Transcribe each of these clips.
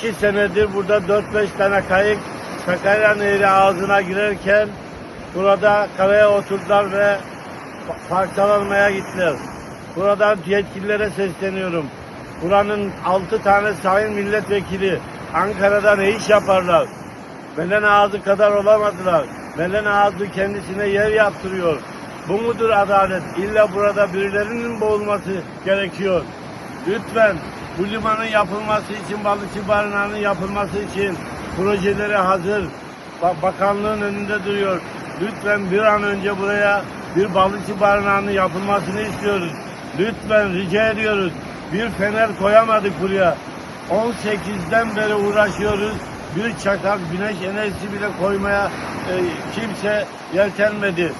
iki senedir burada 4-5 tane kayık Sakarya Nehri ağzına girerken burada karaya oturdular ve pa- parçalanmaya gittiler. Buradan yetkililere sesleniyorum. Buranın 6 tane sayın milletvekili Ankara'da ne iş yaparlar? Belen ağzı kadar olamadılar. Belen ağzı kendisine yer yaptırıyor. Bu mudur adalet? İlla burada birilerinin boğulması gerekiyor. Lütfen bu limanın yapılması için, balıkçı barınağının yapılması için projeleri hazır. Ba- Bakanlığın önünde duruyor. Lütfen bir an önce buraya bir balıkçı barınağının yapılmasını istiyoruz. Lütfen rica ediyoruz. Bir fener koyamadık buraya. 18'den beri uğraşıyoruz. Bir çakal güneş enerjisi bile koymaya e, kimse yeltenmedi.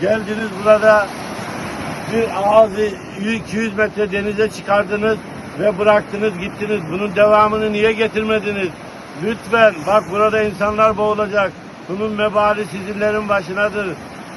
Geldiniz burada ağzı 200 metre denize çıkardınız ve bıraktınız gittiniz. Bunun devamını niye getirmediniz? Lütfen bak burada insanlar boğulacak. Bunun vebali sizinlerin başınadır.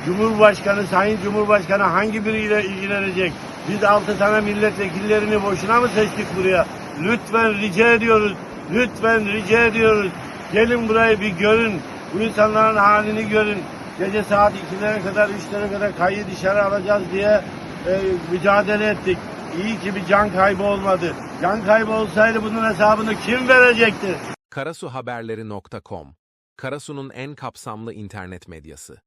Cumhurbaşkanı, Sayın Cumhurbaşkanı hangi biriyle ilgilenecek? Biz altı tane milletvekillerini boşuna mı seçtik buraya? Lütfen rica ediyoruz. Lütfen rica ediyoruz. Gelin burayı bir görün. Bu insanların halini görün. Gece saat 2'lere kadar, 3'lere kadar kayı dışarı alacağız diye e, mücadele ettik. İyi ki bir can kaybı olmadı. Can kaybı olsaydı bunun hesabını kim verecekti? karasuhaberleri.com Karasu'nun en kapsamlı internet medyası.